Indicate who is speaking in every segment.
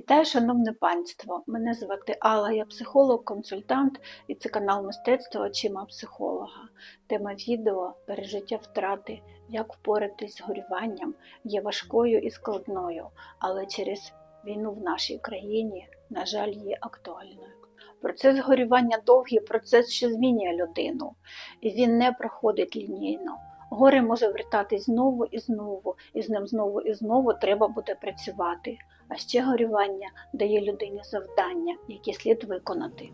Speaker 1: Вітаю, шановне панство! Мене звати Алла, я психолог-консультант і це канал мистецтва очима психолога. Тема відео пережиття втрати, як впоратись з горюванням є важкою і складною, але через війну в нашій країні, на жаль, є актуальною. Процес горювання довгий процес, що змінює людину, і він не проходить лінійно. Горе може вертатись знову і знову, і з ним знову і знову треба буде працювати. А ще горювання дає людині завдання, які слід виконати.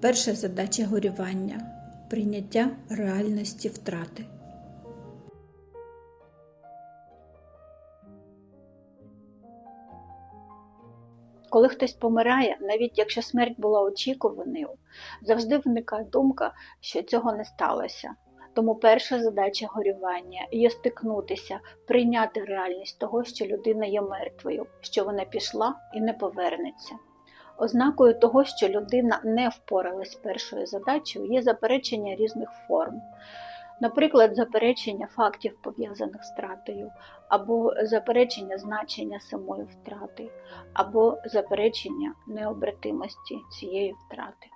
Speaker 2: Перша задача горювання прийняття реальності втрати.
Speaker 1: Коли хтось помирає, навіть якщо смерть була очікуваною, завжди виникає думка, що цього не сталося. Тому перша задача горювання є стикнутися, прийняти реальність того, що людина є мертвою, що вона пішла і не повернеться. Ознакою того, що людина не впоралась з першою задачею, є заперечення різних форм. Наприклад, заперечення фактів, пов'язаних з втратою, або заперечення значення самої втрати, або заперечення необратимості цієї втрати.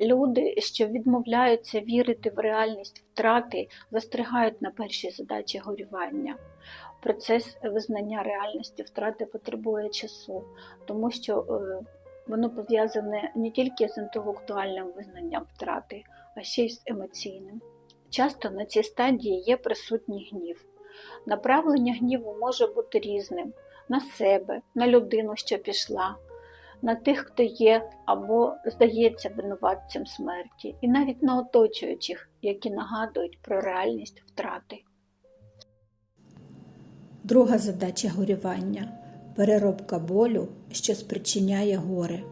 Speaker 1: Люди, що відмовляються вірити в реальність втрати, застрягають на першій задачі горювання. Процес визнання реальності втрати потребує часу, тому що е, воно пов'язане не тільки з інтелектуальним визнанням втрати, а ще й з емоційним. Часто на цій стадії є присутній гнів. Направлення гніву може бути різним на себе, на людину, що пішла, на тих, хто є або здається винуватцем смерті, і навіть на оточуючих, які нагадують про реальність втрати.
Speaker 2: Друга задача горювання переробка болю, що спричиняє горе.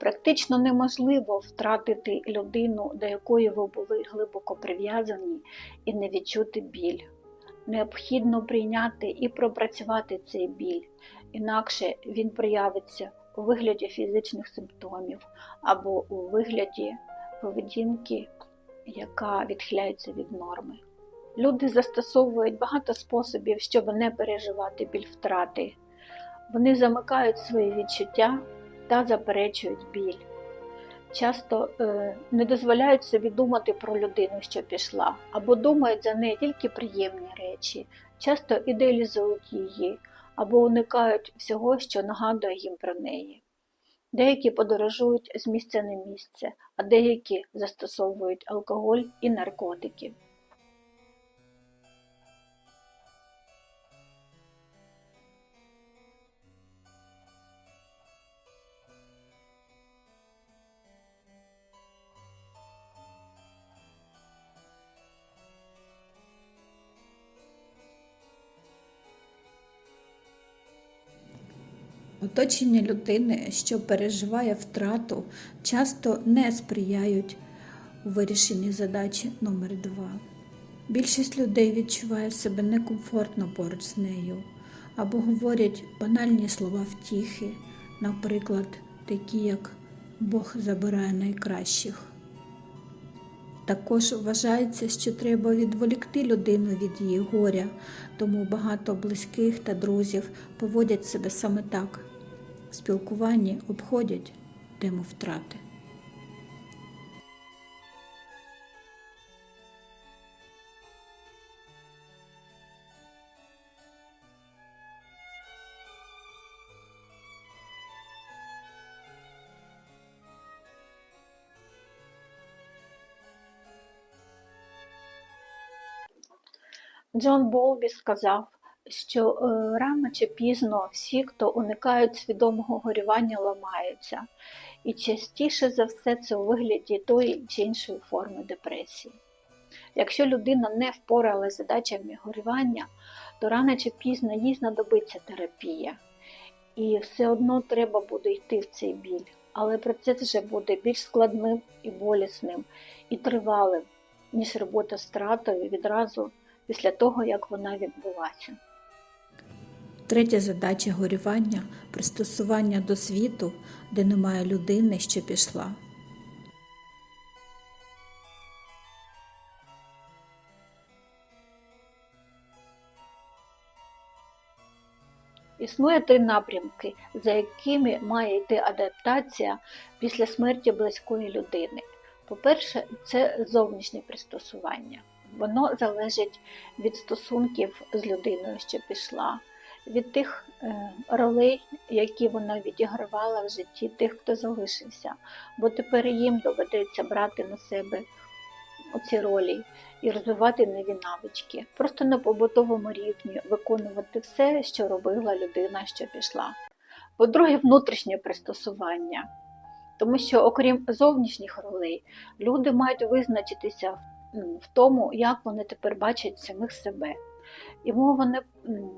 Speaker 1: Практично неможливо втратити людину, до якої ви були глибоко прив'язані, і не відчути біль. Необхідно прийняти і пропрацювати цей біль, інакше він проявиться у вигляді фізичних симптомів або у вигляді поведінки, яка відхиляється від норми. Люди застосовують багато способів, щоб не переживати біль втрати. Вони замикають свої відчуття та заперечують біль. Часто е, не дозволяють собі думати про людину, що пішла, або думають за неї тільки приємні речі, часто ідеалізують її, або уникають всього, що нагадує їм про неї. Деякі подорожують з місця на місце, а деякі застосовують алкоголь і наркотики.
Speaker 2: Оточення людини, що переживає втрату, часто не сприяють вирішенні задачі номер 2 Більшість людей відчуває себе некомфортно поруч з нею або говорять банальні слова втіхи, наприклад, такі як Бог забирає найкращих. Також вважається, що треба відволікти людину від її горя, тому багато близьких та друзів поводять себе саме так. В спілкуванні обходять тему втрати.
Speaker 1: Джон Болбі сказав, що е, рано чи пізно всі, хто уникають свідомого горювання, ламаються, і частіше за все це у вигляді тої чи іншої форми депресії. Якщо людина не впоралася з задачами горювання, то рано чи пізно їй знадобиться терапія, і все одно треба буде йти в цей біль, але процес вже буде більш складним і болісним, і тривалим, ніж робота з втратою відразу після того, як вона відбулася.
Speaker 2: Третя задача горювання пристосування до світу, де немає людини, що пішла.
Speaker 1: Існує три напрямки, за якими має йти адаптація після смерті близької людини. По-перше, це зовнішнє пристосування. Воно залежить від стосунків з людиною, що пішла, від тих е, ролей, які вона відігравала в житті тих, хто залишився. Бо тепер їм доведеться брати на себе оці ролі і розвивати нові навички. Просто на побутовому рівні виконувати все, що робила людина, що пішла. По-друге, внутрішнє пристосування. Тому що, окрім зовнішніх ролей, люди мають визначитися в тому, як вони тепер бачать самих себе. І мова не,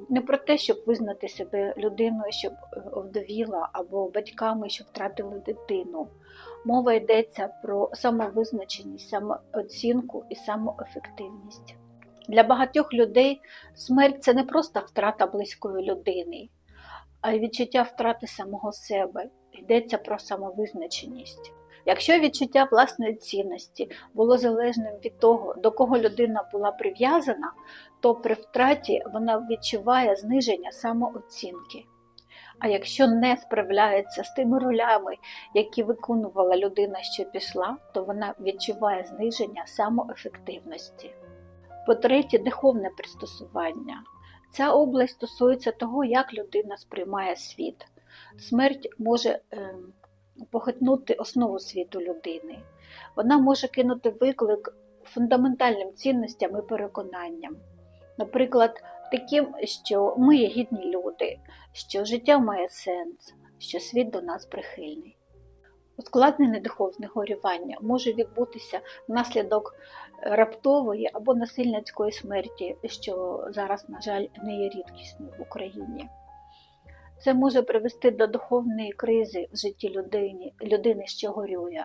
Speaker 1: не про те, щоб визнати себе людиною, щоб овдовіла, або батьками, що втратили дитину. Мова йдеться про самовизначеність, самооцінку і самоефективність. Для багатьох людей смерть це не просто втрата близької людини, а й відчуття втрати самого себе. Йдеться про самовизначеність. Якщо відчуття власної цінності було залежним від того, до кого людина була прив'язана, то при втраті вона відчуває зниження самооцінки. А якщо не справляється з тими ролями, які виконувала людина, що пішла, то вона відчуває зниження самоефективності. По-третє, духовне пристосування. Ця область стосується того, як людина сприймає світ. Смерть може ем, похитнути основу світу людини. Вона може кинути виклик фундаментальним цінностям і переконанням. Наприклад, таким, що ми є гідні люди, що життя має сенс, що світ до нас прихильний. Ускладнене духовне горювання може відбутися внаслідок раптової або насильницької смерті, що зараз, на жаль, не є рідкісною в Україні. Це може привести до духовної кризи в житті людини, людини, що горює.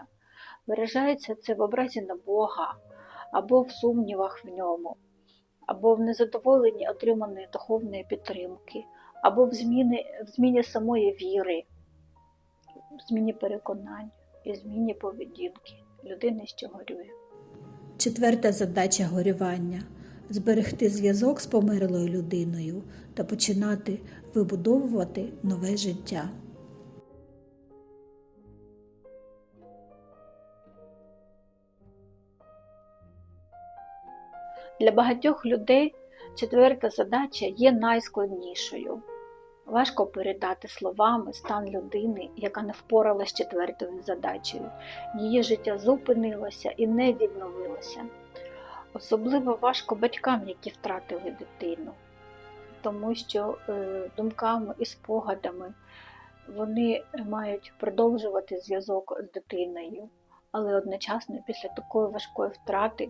Speaker 1: Виражається це в образі на Бога, або в сумнівах в ньому, або в незадоволенні отриманої духовної підтримки, або в зміні, в зміні самої віри, в зміні переконань і зміні поведінки людини, що горює.
Speaker 2: Четверта задача горювання зберегти зв'язок з померлою людиною та починати вибудовувати нове життя.
Speaker 1: Для багатьох людей четверта задача є найскладнішою. Важко передати словами стан людини, яка не впоралася з четвертою задачею. Її життя зупинилося і не відновилося. Особливо важко батькам, які втратили дитину, тому що е, думками і спогадами вони мають продовжувати зв'язок з дитиною, але одночасно після такої важкої втрати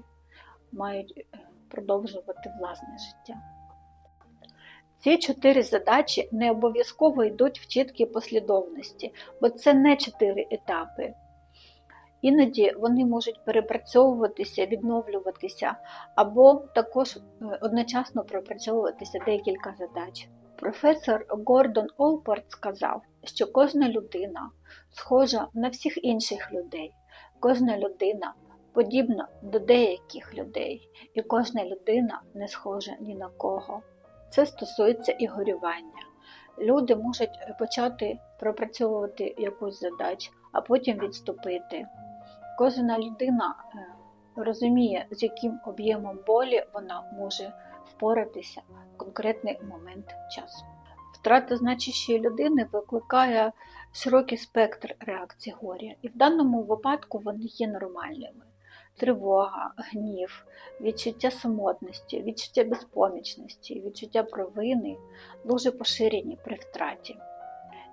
Speaker 1: мають е, продовжувати власне життя. Ці чотири задачі не обов'язково йдуть в чіткій послідовності, бо це не чотири етапи. Іноді вони можуть перепрацьовуватися, відновлюватися, або також е, одночасно пропрацьовуватися декілька задач. Професор Гордон Олпорт сказав, що кожна людина схожа на всіх інших людей, кожна людина подібна до деяких людей, і кожна людина не схожа ні на кого. Це стосується і горювання. Люди можуть почати пропрацьовувати якусь задачу, а потім відступити. Кожна людина е, розуміє, з яким об'ємом болі вона може впоратися в конкретний момент часу. Втрата значущої людини викликає широкий спектр реакцій горя, і в даному випадку вони є нормальними. Тривога, гнів, відчуття самотності, відчуття безпомічності, відчуття провини дуже поширені при втраті.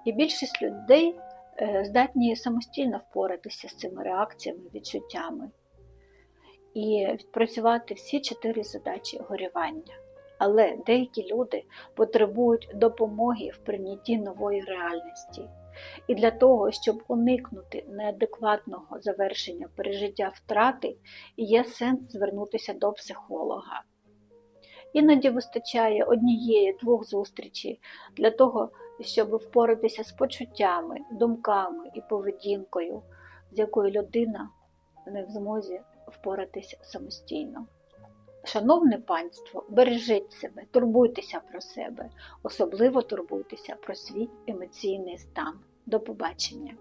Speaker 1: І більшість людей здатні самостійно впоратися з цими реакціями, відчуттями і відпрацювати всі чотири задачі горювання. Але деякі люди потребують допомоги в прийнятті нової реальності. І для того, щоб уникнути неадекватного завершення пережиття втрати, є сенс звернутися до психолога. Іноді вистачає однієї-двох зустрічей для того, щоб впоратися з почуттями, думками і поведінкою, з якою людина не в змозі впоратися самостійно. Шановне панство, бережіть себе, турбуйтеся про себе, особливо турбуйтеся про свій емоційний стан. До побачення!